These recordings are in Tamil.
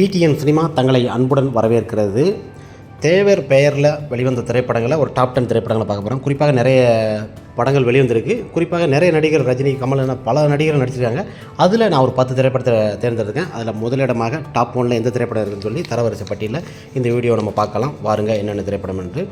பிடிஎன் சினிமா தங்களை அன்புடன் வரவேற்கிறது. தேவர் பெயரில் வெளிவந்த திரைப்படங்களை ஒரு டாப் டென் திரைப்படங்களை பார்க்க போகிறோம் குறிப்பாக நிறைய படங்கள் வெளிவந்திருக்கு. குறிப்பாக நிறைய நடிகர் ரஜினி கமல் என பல நடிகர்கள் நடிச்சிருக்காங்க. அதில் நான் ஒரு பத்து திரைப்படத்தை தேர்ந்தெடுக்கேன் அதில் முதலிடமாக டாப் ஒனில் எந்த திரைப்படம் இருக்குன்னு சொல்லி தரவரிசை பட்டியலில் இந்த வீடியோ நம்ம பார்க்கலாம். வாருங்க என்னென்ன திரைப்படம் என்று.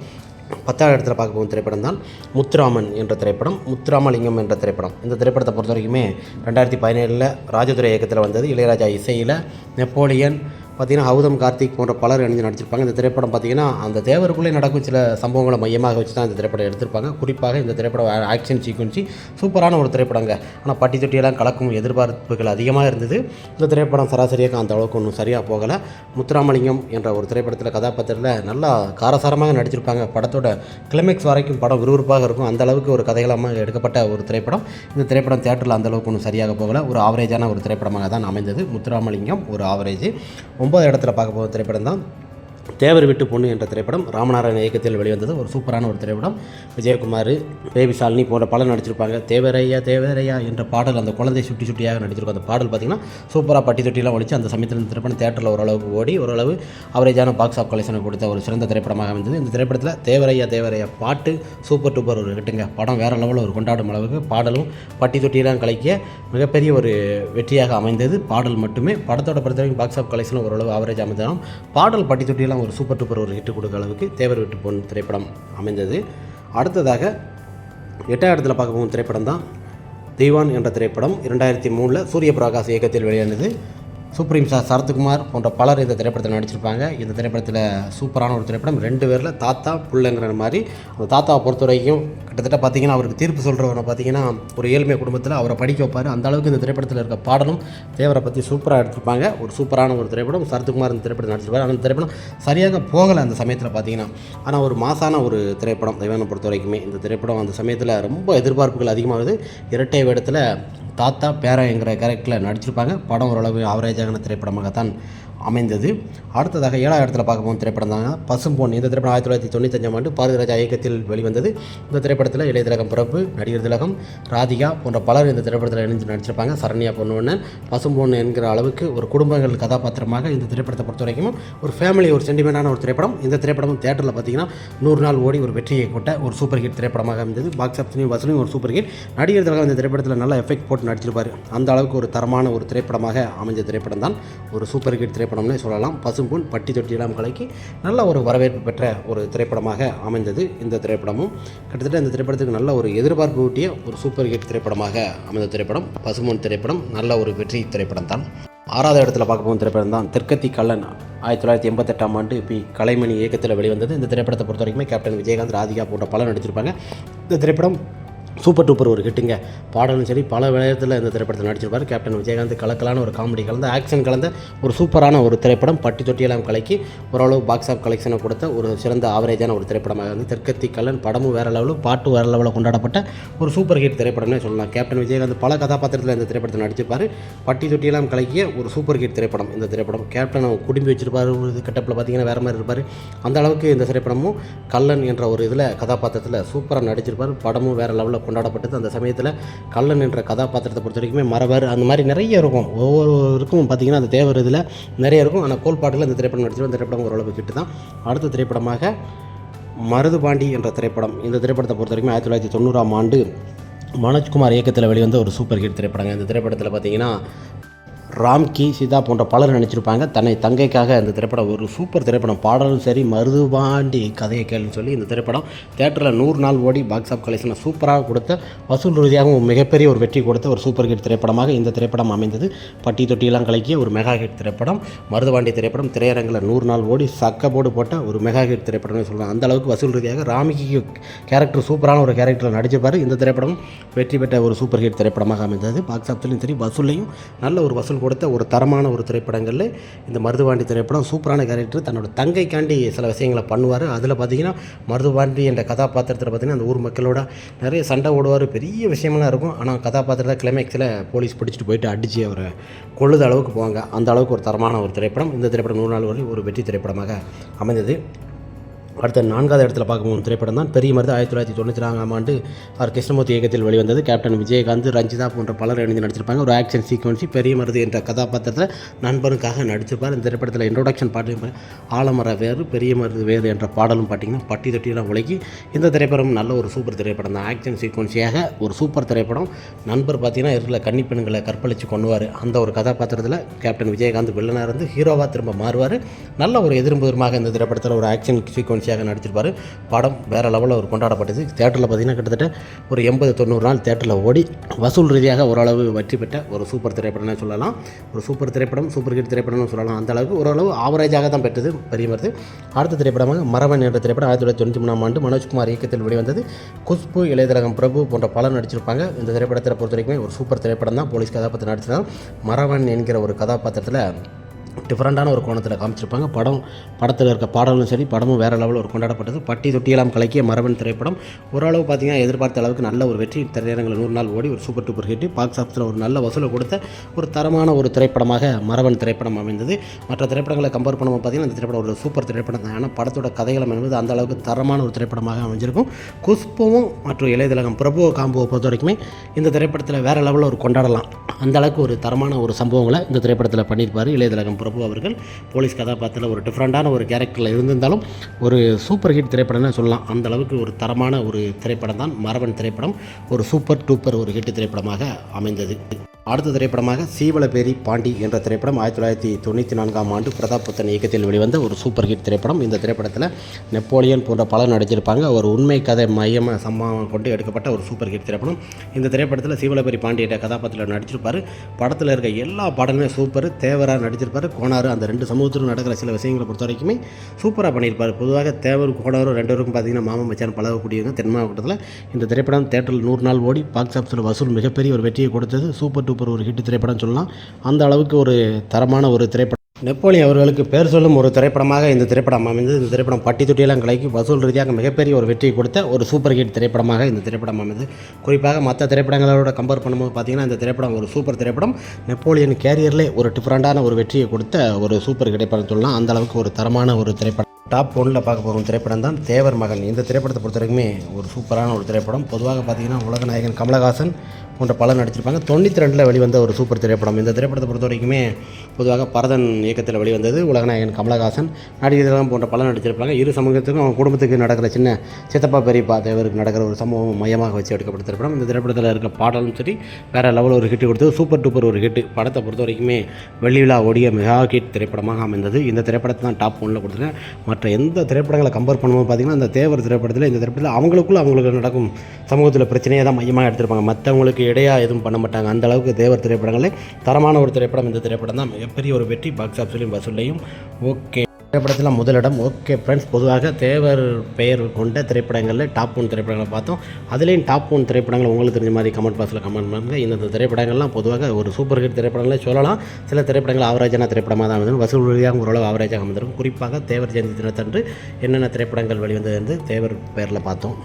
பத்தாவது இடத்துல பார்க்க போகும் திரைப்படம் தான் முத்துராமன் என்ற திரைப்படம் முத்துராமலிங்கம் என்ற திரைப்படம். இந்த திரைப்படத்தை பொறுத்த வரைக்குமே ரெண்டாயிரத்தி பதினேழில் ராஜதுரை இயக்கத்தில் வந்தது இளையராஜா இசையில் நெப்போலியன் பார்த்தீங்கன்னா ஹவுதம் கார்த்திக் போன்ற பலர் இணைஞ்சு நடிச்சிருப்பாங்க. இந்த திரைப்படம் பார்த்தீங்கன்னா அந்த தேவருக்குள்ளே நடக்கும் சில சம்பவங்களை மையமாக வச்சு தான் இந்த திரைப்படம் எடுத்திருப்பாங்க. குறிப்பாக இந்த திரைப்படம் ஆக்ஷன் சீக்வன்சி சூப்பரான ஒரு திரைப்படங்க. ஆனால் பட்டி தொட்டியெல்லாம் கலக்கும் எதிர்பார்ப்புகள் அதிகமாக இருந்தது. இந்த திரைப்படம் சராசரியாக அந்த அளவுக்கு ஒன்றும் சரியாக போகலை. முத்துராமலிங்கம் என்ற ஒரு திரைப்படத்தில் கதாபாத்திரத்தில் நல்லா காரசாரமாக நடிச்சிருப்பாங்க. படத்தோட கிளைமேக்ஸ் வரைக்கும் படம் விறுவிறுப்பாக இருக்கும். அந்த அளவுக்கு ஒரு கதைகளமாக எடுக்கப்பட்ட ஒரு திரைப்படம். இந்த திரைப்படம் தேட்டரில் அந்தளவுக்கு ஒன்றும் சரியாக போகலை. ஒரு ஆவரேஜான ஒரு திரைப்படமாக தான் அமைந்தது. முத்துராமலிங்கம் ஒரு ஆவரேஜ் ஒன்பது இடத்துல பார்க்க போகிற திரைப்படம் தான் தேவர் விட்டு பொண்ணு என்ற திரைப்படம் ராமநாராயண இயக்கத்தில் வெளிவந்தது. ஒரு சூப்பரான ஒரு திரைப்படம். விஜயகுமார் பேபி ஷாலினி போன்ற பலர் நடிச்சிருப்பாங்க. தேவரையா தேவரையா என்ற பாடல் அந்த குழந்தை சுட்டி சுட்டியாக நடிச்சிருக்கும். அந்த பாடல் பார்த்திங்கன்னா சூப்பராக பட்டி தொட்டிலாம் ஒழிச்சு அந்த சமயத்தில் இந்த திரைப்படம் தேட்டரில் ஓரளவுக்கு ஓடி ஓரளவு அவரேஜான பாக்ஸ் ஆஃப் கலெக்ஷனை கொடுத்த ஒரு சிறந்த திரைப்படமாக அமைந்தது. இந்த திரைப்படத்தில் தேவரையா தேவரையா பாட்டு சூப்பர் டூப்பர் ஒரு ஹிட்டுங்க படம் வேறு லெவலில் ஒரு கொண்டாடும் அளவுக்கு பாடலும் பட்டி தொட்டியெல்லாம் கலைக்க மிகப்பெரிய ஒரு வெற்றியாக அமைந்தது. பாடல் மட்டுமே. படத்தோட பொறுத்தவரைக்கும் பாக்ஸ் ஆஃப் கலெக்ஷன் ஓரளவு ஆவரேஜ் அமைந்தாலும் பாடல் பட்டி தொட்டியெல்லாம் ஒரு சூப்பர் டூப்பர் ஒரு ஹிட் கொடுக்க அளவுக்கு தேவர் விட்டு பொன் திரைப்படம் அமைந்தது. அடுத்ததாக எட்டாம் இடத்துல பார்க்க போகும் திரைப்படம் தான் தெய்வான் என்ற திரைப்படம் இரண்டாயிரத்தி மூணில் சூரிய பிரகாஷ் இயக்கத்தில் வெளியானது. சூப்ரீம் சார் சரத்குமார் போன்ற பலர் இந்த திரைப்படத்தில் நடிச்சிருப்பாங்க. இந்த திரைப்படத்தில் சூப்பரான ஒரு திரைப்படம். ரெண்டு பேரில் தாத்தா புள்ளைங்கிற மாதிரி. அந்த தாத்தாவை பொறுத்த வரைக்கும் கிட்டத்தட்ட பார்த்தீங்கன்னா அவருக்கு தீர்ப்பு சொல்கிறவரை பார்த்தீங்கன்னா ஒரு ஏழ்மை குடும்பத்தில் அவரை படிக்க வைப்பார். அந்த அளவுக்கு இந்த திரைப்படத்தில் இருக்க பாடலும் தேவரை பற்றி சூப்பராக எடுத்திருப்பாங்க. ஒரு சூப்பரான ஒரு திரைப்படம். சரத்குமார் இந்த திரைப்படம் நடிச்சிருப்பார். அந்த திரைப்படம் சரியாக போகலை அந்த சமயத்தில் பார்த்தீங்கன்னா. ஆனால் ஒரு மாசான ஒரு திரைப்படம் தேவனை பொறுத்த வரைக்குமே இந்த திரைப்படம் அந்த சமயத்தில் ரொம்ப எதிர்பார்ப்புகள் அதிகமாகுது. இரட்டை வேடத்தில் தாத்தா பேரங்கிற கேரக்டரில் நடிச்சிருப்பாங்க. படம் ஓரளவு ஆவரேஜான திரைப்படமாகத்தான் அமைந்தது. அடுத்ததாக ஏழாவது இடத்துல பார்க்க போகும் திரைப்படம் தான். பசும்பொன் இந்த திரைப்படம் ஆயிரத்தி தொள்ளாயிரத்தி தொண்ணூத்தஞ்சாம் ஆண்டு பாரதிராஜா இயக்கத்தில் வெளிவந்தது. இந்த திரைப்படத்தில் இளைய திலகம் பிறப்பு நடிகர் திலகம் ராதிகா போன்ற பலர் இந்த திரைப்படத்தில் இணைஞ்சு நடிச்சிருப்பாங்க. சரண்யா பொண்ணு பசும்பொன் என்கிற அளவுக்கு ஒரு குடும்பங்கள் கதாபாத்திரமாக இந்த திரைப்படத்தை பொறுத்த வரைக்கும் ஒரு ஃபேமிலி ஒரு சென்டிமெண்டான ஒரு திரைப்படம். இந்த திரைப்படமும் தேட்டரில் பார்த்தீங்கன்னா நூறு நாள் ஓடி ஒரு வெற்றியை கொட்ட ஒரு சூப்பர் ஹிட் திரைப்படமாக அமைந்தது. பாக்ஸ் ஆஃபீஸ்லையும் வசூலையும் ஒரு சூப்பர் ஹிட் நடிகர் திலகம் இந்த திரைப்படத்தில் நல்ல எஃபெக்ட் போட்டு நடிச்சிருப்பார். அந்த அளவுக்கு ஒரு தரமான ஒரு திரைப்படமாக அமைஞ்ச திரைப்படம் தான் ஒரு சூப்பர் ஹிட் திரைப்படம்னே சொல்லலாம். பசும்பொன் பட்டி தொட்டி இளம் கலைக்கு நல்ல ஒரு வரவேற்பு பெற்ற ஒரு திரைப்படமாக அமைந்தது இந்த திரைப்படமும். கிட்டத்தட்ட இந்த திரைப்படத்துக்கு நல்ல ஒரு எதிர்பார்ப்பு ஊட்டிய ஒரு சூப்பர் ஹிட் திரைப்படமாக அமைந்த திரைப்படம். பசும்பொன் திரைப்படம் நல்ல ஒரு வெற்றி திரைப்படம் தான் ஆறாவது இடத்துல பார்க்க போகும் திரைப்படம் தான் தெற்கத்தி கல்லன் ஆயிரத்தி தொள்ளாயிரத்தி எண்பத்தெட்டாம் ஆண்டு பி. கலைமணி இயக்கத்தில் வெளிவந்தது. இந்த திரைப்படத்தை பொறுத்த வரைக்குமே கேப்டன் விஜயகாந்த் ராதிகா போன்ற பலர் நடிச்சிருப்பாங்க இந்த திரைப்படம் சூப்பர் டூப்பர் ஒரு ஹிட்டுங்க. பாடலும் சரி பல விளையத்தில் இந்த திரைப்படத்தில் நடிச்சிருப்பார். கேப்டன் விஜயகாந்த் கலக்கலான ஒரு காமெடி கலந்த ஆக்ஷன் கலந்த ஒரு சூப்பரான ஒரு திரைப்படம். பட்டி தொட்டியெல்லாம் கலக்கி ஓரளவு பாக்ஸ் ஆஃப் கலெக்ஷனை கொடுத்த ஒரு சிறந்த ஆவரேஜான ஒரு திரைப்படமாக வந்து தெற்கத்தி கல்லன் படமும் வேறு லெவலில் பாட்டு வேறு லெவலில் கொண்டாடப்பட்ட ஒரு சூப்பர் ஹிட் திரைப்படம்னே சொல்லலாம். கேப்டன் விஜயகாந்த் பல கதாபாத்திரத்தில் இந்த திரைப்படத்தில் நடிச்சிருப்பார். பட்டி தொட்டியெல்லாம் கலக்கிய ஒரு சூப்பர் ஹிட் திரைப்படம் இந்த திரைப்படம். கேப்டன் குடும்பி வச்சிருப்பார் ஒரு கட்டப்பில் பார்த்தீங்கன்னா வேறு மாதிரி இருப்பார். அந்த அளவுக்கு இந்த திரைப்படமும் கல்லன் என்ற ஒரு இதில் கதாபாத்திரத்தில் சூப்பராக நடிச்சிருப்பார். படமும் வேறு லெவலில் கொண்டாடப்பட்டது. அந்த சமயத்தில் கல்லன் என்ற கதாபாத்திரத்தை பொறுத்த வரைக்குமே மரவர் அந்த மாதிரி நிறைய இருக்கும். ஒவ்வொருவருக்கும் பார்த்தீங்கன்னா அந்த தேவர் இதில் நிறைய இருக்கும். ஆனால் கோல்பாட்டில் இந்த திரைப்படம் நடிச்சிருக்கும் அந்த திரைப்படம் ஓரளவு கிட்டு தான். அடுத்த திரைப்படமாக மருதுபாண்டி என்ற திரைப்படம். இந்த திரைப்படத்தை பொறுத்த வரைக்கும் ஆயிரத்தி தொள்ளாயிரத்தி தொண்ணூறாம் ஆண்டு மனோஜ்குமார் இயக்கத்தில் வெளிவந்த ஒரு சூப்பர் ஹிட் திரைப்படங்க. இந்த திரைப்படத்தில் பார்த்தீங்கன்னா ராம்கி சீதா போன்ற பலர் நினச்சிருப்பாங்க. தன்னை தங்கைக்காக இந்த திரைப்படம் ஒரு சூப்பர் திரைப்படம். பாடலும் சரி மருதுபாண்டி கதையை கேளுன்னு சொல்லி இந்த திரைப்படம் தேட்டரில் நூறு நாள் ஓடி பாக்ஸ் ஆஃப் கலெக்ஷனை சூப்பராக கொடுத்த வசூல் ரீதியாகவும் மிகப்பெரிய ஒரு வெற்றி கொடுத்த ஒரு சூப்பர் ஹிட் திரைப்படமாக இந்த திரைப்படம் அமைந்தது. பட்டி தொட்டியெல்லாம் கலக்கிய ஒரு மெகா ஹிட் திரைப்படம். மருதுபாண்டி திரைப்படம் திரையரங்கில் நூறு நாள் ஓடி சக்க போடு போட்ட ஒரு மெகா ஹிட் திரைப்படம்னு சொல்லலாம். அந்த அளவுக்கு வசூல் ரீதியாக ராமிக்கு கேரக்டர் சூப்பரான ஒரு கேரக்டரில் நடிச்சிருப்பார் இந்த திரைப்படம் வெற்றி பெற்ற ஒரு சூப்பர் ஹிட் திரைப்படமாக அமைந்தது. பாக்ஸ் ஆஃபீஸ்லையும் சரி வசூல்லையும் நல்ல ஒரு வசூல் கொடுத்த ஒரு தரமான ஒரு திரைப்படங்களில் இந்த மருதுபாண்டி திரைப்படம் சூப்பரான கேரக்டர். தன்னோட தங்கைக்காண்டி சில விஷயங்களை பண்ணுவார். அதில் பார்த்தீங்கன்னா மருதுபாண்டி என்ற கதாபாத்திரத்தில் பார்த்தீங்கன்னா அந்த ஊர் மக்களோட நிறைய சண்டை ஓடுவார். பெரிய விஷயமெல்லாம் இருக்கும். ஆனால் கதாபாத்திரத்தை கிளைமேக்ஸில் போலீஸ் பிடிச்சிட்டு போயிட்டு அடித்து அவரை கொள்ளுத அளவுக்கு போவாங்க. அந்த அளவுக்கு ஒரு தரமான ஒரு திரைப்படம். இந்த திரைப்படம் நூறு நாள் வரை ஒரு வெற்றி திரைப்படமாக அமைந்தது. அடுத்த நான்காவது இடத்துல பார்க்கும்போது திரைப்படம் தான். பெரிய மருந்து ஆயிரத்தி தொள்ளாயிரத்தி தொண்ணூற்றி நான்காம் ஆண்டு ஆர். கிருஷ்ணமூர்த்தி இயக்கத்தில் வெளிவந்தது. கேப்டன் விஜயகாந்த் ரஞ்சிதா போன்ற பலர் இணைந்து நடிச்சிருப்பாங்க. ஒரு ஆக்ஷன் சீக்வன்ஸி பெரிய மருது என்ற கதாபாத்திரத்தில் நண்பருக்காக நடிச்சிருப்பார். இந்த திரைப்படத்தில் இன்ட்ரோடக்ஷன் பாட்டு ஆலமர வேறு பெரிய மருது வேறு என்ற பாடலும் பார்த்தீங்கன்னா பட்டி தொட்டியெல்லாம் உலகி இந்த திரைப்படம் நல்ல ஒரு சூப்பர் திரைப்படம் தான். ஆக்ஷன் சீக்வன்சியாக ஒரு சூப்பர் திரைப்படம். நண்பர் பார்த்தீங்கன்னா இருக்கிற கன்னிப்பெண்களை கற்பழித்து கொண்டுவார் அந்த ஒரு கதாபாத்திரத்தில் கேப்டன் விஜயகாந்த் வில்லனாக இருந்து ஹீரோவாக திரும்ப மாறுவார். நல்ல ஒரு எதிர்புதிரமாக இந்த திரைப்படத்தில் ஒரு ஆக்ஷன் தொடர்ச்சியாக நடிச்சிருப்பார். படம் வேறு லெவலில் ஒரு கொண்டாடப்பட்டது. தேட்டரில் பார்த்தீங்கன்னா கிட்டத்தட்ட ஒரு எண்பது தொண்ணூறு நாள் தேட்டரில் ஓடி வசூல் ரீதியாக ஓரளவு வெற்றி பெற்ற ஒரு சூப்பர் திரைப்படம்னு சொல்லலாம். ஒரு சூப்பர் திரைப்படம் சூப்பர் ஹிட் திரைப்படம்னு சொல்லலாம். அந்த அளவுக்கு ஓரளவு ஆவரேஜாக தான் பெற்றது பெரிய மருது அடுத்த திரைப்படமாக மரவன் என்ற திரைப்படம் ஆயிரத்தி தொள்ளாயிரத்தி தொண்ணூற்றி மூணாம் ஆண்டு மனோஜ்குமார் இயக்கத்தில் வெளிவந்தது. குஷ்பு இளையதரகம் பிரபு போன்ற பலர் நடிச்சிருப்பாங்க. இந்த திரைப்படத்தை பொறுத்த வரைக்கும் ஒரு சூப்பர் திரைப்படம் தான் போலீஸ் கதாபாத்திரம் நடிச்சிருக்காங்க. மரவன் என்கிற ஒரு கதாபாத்திரத்தில் டிஃப்ரெண்ட்டான ஒரு கோணத்தில் காமிச்சிருப்பாங்க. படம் படத்தில் இருக்க பாடலும் சரி படமும் வேறு லெவலில் ஒரு கொண்டாடப்பட்டது. பட்டி தொட்டியெல்லாம் கலக்கிய மரபன் திரைப்படம். ஓரளவு பார்த்தீங்கன்னா எதிர்பார்த்த அளவுக்கு நல்ல ஒரு வெற்றி. திரையரங்கில் நூறு நாள் ஓடி ஒரு சூப்பர் டூப்பர் ஹிட் பாக்ஸ் ஆஃபீஸில் ஒரு நல்ல வசூலை கொடுத்த ஒரு தரமான ஒரு திரைப்படமாக மரபன் திரைப்படம் அமைந்தது. மற்ற திரைப்படங்களை கம்பேர் பண்ணும்போது பார்த்தீங்கன்னா இந்த திரைப்படம் ஒரு சூப்பர் திரைப்படம் தான். ஏன்னா படத்தோட கதைகளம் என்பது அந்த அளவுக்கு தரமான ஒரு திரைப்படமாக அமைஞ்சிருக்கும். குஷ்பவும் மற்றும் இளையதிலகம் பிரபு காம்புவை பொறுத்த வரைக்குமே இந்த திரைப்படத்தில் வேறு லெவலில் ஒரு கொண்டாடலாம். அந்த அளவுக்கு ஒரு தரமான ஒரு சம்பவங்களை இந்த திரைப்படத்தில் பண்ணியிருப்பார் இளையதிலகம் பிரபு. அவர்கள் போலீஸ் கதாபாத்திரத்தில் ஒரு டிஃப்ரெண்ட்டான ஒரு கேரக்டரில் இருந்திருந்தாலும் ஒரு சூப்பர் ஹிட் திரைப்படம்னு சொல்லலாம். அந்த அளவுக்கு ஒரு தரமான ஒரு திரைப்படம் தான் மரபன் திரைப்படம். ஒரு சூப்பர் டூப்பர் ஒரு ஹிட் திரைப்படமாக அமைந்தது. அடுத்த திரைப்படமாக சீவலபேரி பாண்டி என்ற திரைப்படம் ஆயிரத்தி தொள்ளாயிரத்தி தொண்ணூற்றி நான்காம் ஆண்டு பிரதாப் புத்தன் இயக்கத்தில் வெளிவந்த ஒரு சூப்பர் ஹிட் திரைப்படம். இந்த திரைப்படத்தில் நெப்போலியன் போன்ற பலர் நடிச்சிருப்பாங்க. ஒரு உண்மை கதை மையமாக சம்பவம் கொண்டு எடுக்கப்பட்ட ஒரு சூப்பர் ஹிட் திரைப்படம். இந்த திரைப்படத்தில் சீவலபேரி பாண்டிய கதாபாத்திரத்தில் நடிச்சிருப்பார். படத்தில் இருக்க எல்லா பாடலுமே சூப்பர் தேவராக நடிச்சிருப்பார். கோனார் அந்த ரெண்டு சமூகத்திலும் நடக்கிற சில விஷயங்களை பொறுத்த வரைக்குமே சூப்பராக பண்ணியிருப்பார். பொதுவாக தேவர் கோனாரும் ரெண்டு பேருக்கும் பார்த்தீங்கன்னா மாமன் மச்சான் பழகக்கூடியவங்க. தென் மாவட்டத்தில் இந்த திரைப்படம் தேட்டரில் நூறு நாள் ஓடி பாக்ஸ் ஆஃபீஸில் வசூல் மிகப்பெரிய ஒரு வெற்றியை கொடுத்தது. சூப்பர் டூப்பர் ஒரு ஹிட் திரைப்படம் சொல்லலாம். அந்த அளவுக்கு ஒரு தரமான ஒரு திரைப்படம் நெப்போலியன் அவர்களுக்கு பேர் சொல்லும் ஒரு திரைப்படமாக இந்த திரைப்படம் அமைந்தது. இந்த திரைப்படம் பட்டி தொட்டியெல்லாம் கலைக்கு வசூல் ரீதியாக மிகப்பெரிய ஒரு வெற்றியை கொடுத்த ஒரு சூப்பர் ஹிட் திரைப்படமாக இந்த திரைப்படம் அமைந்தது. குறிப்பாக மற்ற திரைப்படங்களோட கம்பேர் பண்ணும்போது பார்த்தீங்கன்னா இந்த திரைப்படம் ஒரு சூப்பர் திரைப்படம். நெப்போலியன் கேரியர்லேயே ஒரு டிஃப்ரெண்ட்டான ஒரு வெற்றியை கொடுத்த ஒரு சூப்பர் திரைப்படம் சொல்லலாம். அந்த அளவுக்கு ஒரு தரமான ஒரு திரைப்படம். டாப் ஒன்றில் பார்க்க போகும் திரைப்படம் தான் தேவர் மகன். இந்த திரைப்படத்தை பொறுத்த வரைக்குமே ஒரு சூப்பரான ஒரு திரைப்படம். பொதுவாக பார்த்தீங்கன்னா உலக நாயகன் கமலஹாசன் போன்ற பலர் நடிச்சிருப்பாங்க தொண்ணூற்றி ரெண்டில் வெளிவந்த ஒரு சூப்பர் திரைப்படம். இந்த திரைப்படத்தை பொறுத்த வரைக்குமே பொதுவாக பரதன் இயக்கத்தில் வெளிவந்தது உலகநாயகன் கமலஹாசன். நடிகர்கள் போன்ற பலர் நடிச்சிருப்பாங்க இரு சமூகத்துக்கும் அவங்க குடும்பத்துக்கு நடக்கிற சின்ன சித்தப்பா பெரியப்பா தேவருக்கு நடக்கிற ஒரு சம்பவம் மையமாக வச்சு எடுக்கப்பட்ட திரைப்படம். இந்த திரைப்படத்தில் இருக்க பாடலும் சரி வேறு லெவலில் ஒரு ஹிட் கொடுத்தது. சூப்பர் டூப்பர் ஒரு ஹிட் படத்தை பொறுத்த வரைக்குமே வெள்ளி விழா ஓடிய மெகா ஹிட் திரைப்படமாக அமைந்தது. இந்த திரைப்படத்தை தான் டாப் ஒன்றில் கொடுத்துருக்கேன். மற்ற எந்த திரைப்படங்களை கம்பேர் பண்ணும்போது பார்த்தீங்கன்னா இந்த தேவர் திரைப்படத்தில் இந்த திரைப்படத்தில் அவங்களுக்குள்ள அவங்களுக்கு நடக்கும் சமூகத்தில் பிரச்சனையை தான் மையமாக எடுத்திருப்பாங்க. மற்றவங்களுக்கு இடையாக எதுவும் பண்ண மாட்டாங்க. அந்த அளவுக்கு தேவர் திரைப்படங்களே தரமான ஒரு திரைப்படம் இந்த திரைப்படம் தான். மிகப்பெரிய ஒரு வெற்றி பாக்ஸ் ஆஃபீஸ்லையும் வசூல்லையும் ஓகே. திரைப்படத்தில் முதலிடம். ஓகே ஃப்ரெண்ட்ஸ் பொதுவாக தேவர் பெயர் கொண்ட திரைப்படங்களில் டாப் ஒன் திரைப்படங்களை பார்த்தோம். அதுலேயும் டாப் ஒன் திரைப்படங்கள் உங்களுக்கு தெரிஞ்ச மாதிரி கமெண்ட் பாக்ஸில் கமெண்ட் பண்ணுங்கள் இந்த திரைப்படங்கள்லாம் பொதுவாக ஒரு சூப்பர் ஹிட் திரைப்படங்களே சொல்லலாம். சில திரைப்படங்கள் ஆவரேஜான திரைப்படமாக தான் வந்து வசூல் ரீதியாக ஓரளவு ஆவரேஜாக அமைந்திருக்கும். குறிப்பாக தேவர் ஜெயந்தி தினத்தன்று என்னென்ன திரைப்படங்கள் வெளிவந்தது என்று தேவர் பெயரில் பார்த்தோம்.